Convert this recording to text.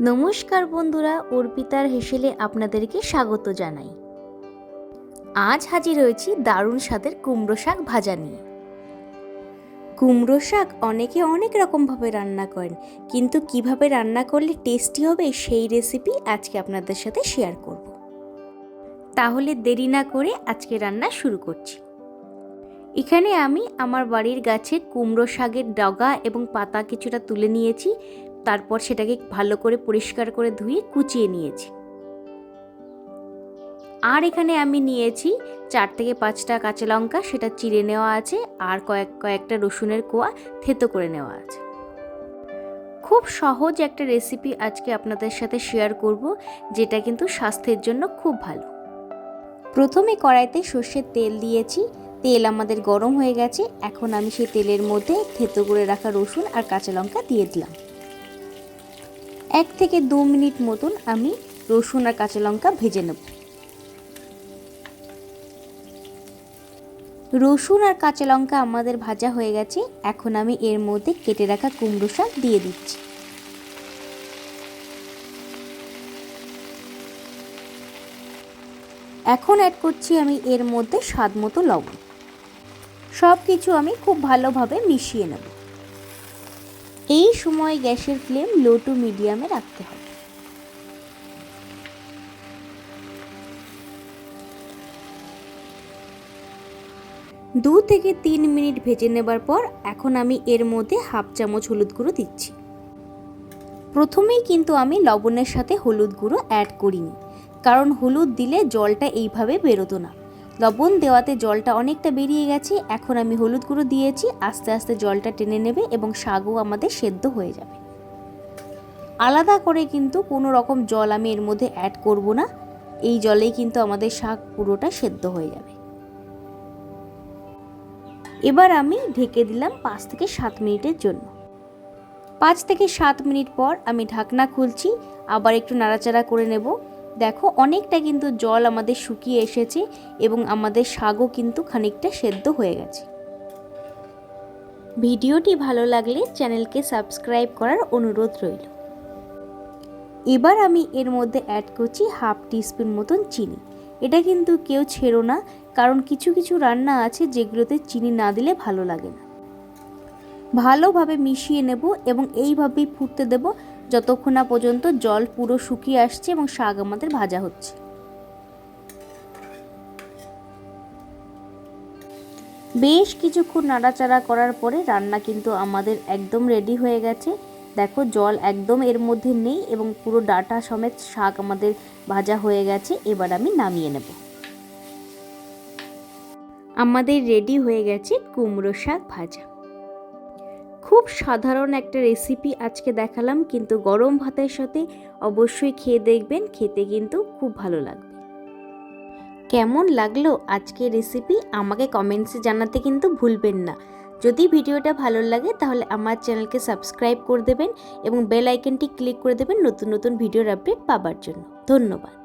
নমস্কার বন্ধুরা, অর্পিতার হেসেলে আপনাদেরকে স্বাগত জানাই। আজ হাজির হয়েছি দারুণ স্বাদের কুমড়ো শাক ভাজা নিয়ে। কুমড়ো শাক অনেকে অনেক রকমভাবে রান্না করেন, কিন্তু কীভাবে রান্না করলে টেস্টি হবে সেই রেসিপি আজকে আপনাদের সাথে শেয়ার করব। তাহলে দেরি না করে আজকে রান্না শুরু করছি। এখানে আমি আমার বাড়ির গাছে কুমড়ো শাকের ডগা এবং পাতা কিছুটা তুলে নিয়েছি তারপর সেটাকে ভালো করে পরিষ্কার করে ধুয়ে কুচিয়ে নিয়েছি। আর এখানে আমি নিয়েছি চার থেকে পাঁচটা কাঁচা লঙ্কা, সেটা চিড়ে নেওয়া আছে আর কয়েক, কয়েকটা রসুনের কোয়া থেতো করে নেওয়া আছে। খুব সহজ একটা রেসিপি আজকে আপনাদের সাথে শেয়ার করব, যেটা কিন্তু স্বাস্থ্যের জন্য খুব ভালো। প্রথমে কড়াইতে সর্ষের তেল দিয়েছি, তেল আমাদের গরম হয়ে গেছে, এখন আমি সেই তেলের মধ্যে থেতো করে রাখা রসুন আর কাঁচা লঙ্কা দিয়ে দিলাম। এক থেকে দু মিনিট মতন আমি রসুন আর কাঁচা লঙ্কা ভেজে নেব। রসুন আর কাঁচা লঙ্কা আমাদের ভাজা হয়ে গেছে, এখন আমি এর মধ্যে কেটে রাখা কুমড়ো শাক দিয়ে দিচ্ছি। এখন অ্যাড করছি আমি এর মধ্যে স্বাদ মতো লবণ। সব কিছু আমি খুব ভালোভাবে মিশিয়ে নেব। এই সময় গ্যাসের ফ্লেম লো টু মিডিয়ামে রাখতে হবে। দু থেকে তিন মিনিট ভেজে নেবার পর এখন আমি এর মধ্যে হাফ চামচ হলুদ গুঁড়ো দিচ্ছি। প্রথমেই কিন্তু আমি লবণের সাথে হলুদ গুঁড়ো অ্যাড করিনি, কারণ হলুদ দিলে জলটা এইভাবে বেরোতো না। লবণ দেওয়াতে জলটা অনেকটা বেরিয়ে গেছে, এখন আমি হলুদ গুঁড়ো দিয়েছি, আস্তে আস্তে জলটা টেনে নেবে এবং শাকও আমাদের সেদ্ধ হয়ে যাবে। আলাদা করে কিন্তু কোনো রকম জল আমি এর মধ্যে অ্যাড করব না, এই জলেই কিন্তু আমাদের শাক পুরোটা সেদ্ধ হয়ে যাবে। এবার আমি ঢেকে দিলাম পাঁচ থেকে সাত মিনিটের জন্য। পাঁচ থেকে সাত মিনিট পর আমি ঢাকনা খুলছি, আবার একটু নাড়াচাড়া করে নেব। দেখো, অনেকটা কিন্তু জল আমাদের শুকিয়ে এসেছে এবং আমাদের শাকও কিন্তু খানিকটা সেদ্ধ হয়ে গেছে। ভিডিওটি ভালো লাগলে চ্যানেলকে সাবস্ক্রাইব করার অনুরোধ রইল। এবার আমি এর মধ্যে অ্যাড করছি হাফ টিস্পুন মতন চিনি। এটা কিন্তু কেউ ছেড়ো না, কারণ কিছু কিছু রান্না আছে যেগুলোতে চিনি না দিলে ভালো লাগে না। ভালোভাবে মিশিয়ে নেব এবং এইভাবেই ফুটতে দেব যতক্ষণ না পর্যন্ত জল পুরো শুকিয়ে আসছে এবং শাক আমাদের ভাজা হচ্ছে। বেশ কিছুক্ষণ নাড়াচাড়া করার পরে রান্না কিন্তু আমাদের একদম রেডি হয়ে গেছে। দেখো, জল একদম এর মধ্যে নেই এবং পুরো ডাটা সমেত শাক আমাদের ভাজা হয়ে গেছে। এবার আমি নামিয়ে নেব। আমাদের রেডি হয়ে গেছে কুমড়ো শাক ভাজা। খুব সাধারণ একটা রেসিপি আজকে দেখালাম, কিন্তু গরম ভাতের সাথে অবশ্যই খেয়ে দেখবেন, খেতে কিন্তু খুব ভালো লাগবে। কেমন লাগল আজকের রেসিপি আমাকে কমেন্টসে জানাতে কিন্তু ভুলবেন না। যদি ভিডিওটা ভালো লাগে তাহলে আমার চ্যানেলকে সাবস্ক্রাইব করে দেবেন এবং বেল আইকনটি ক্লিক করে দেবেন নতুন নতুন ভিডিওর আপডেট পাবার জন্য। ধন্যবাদ।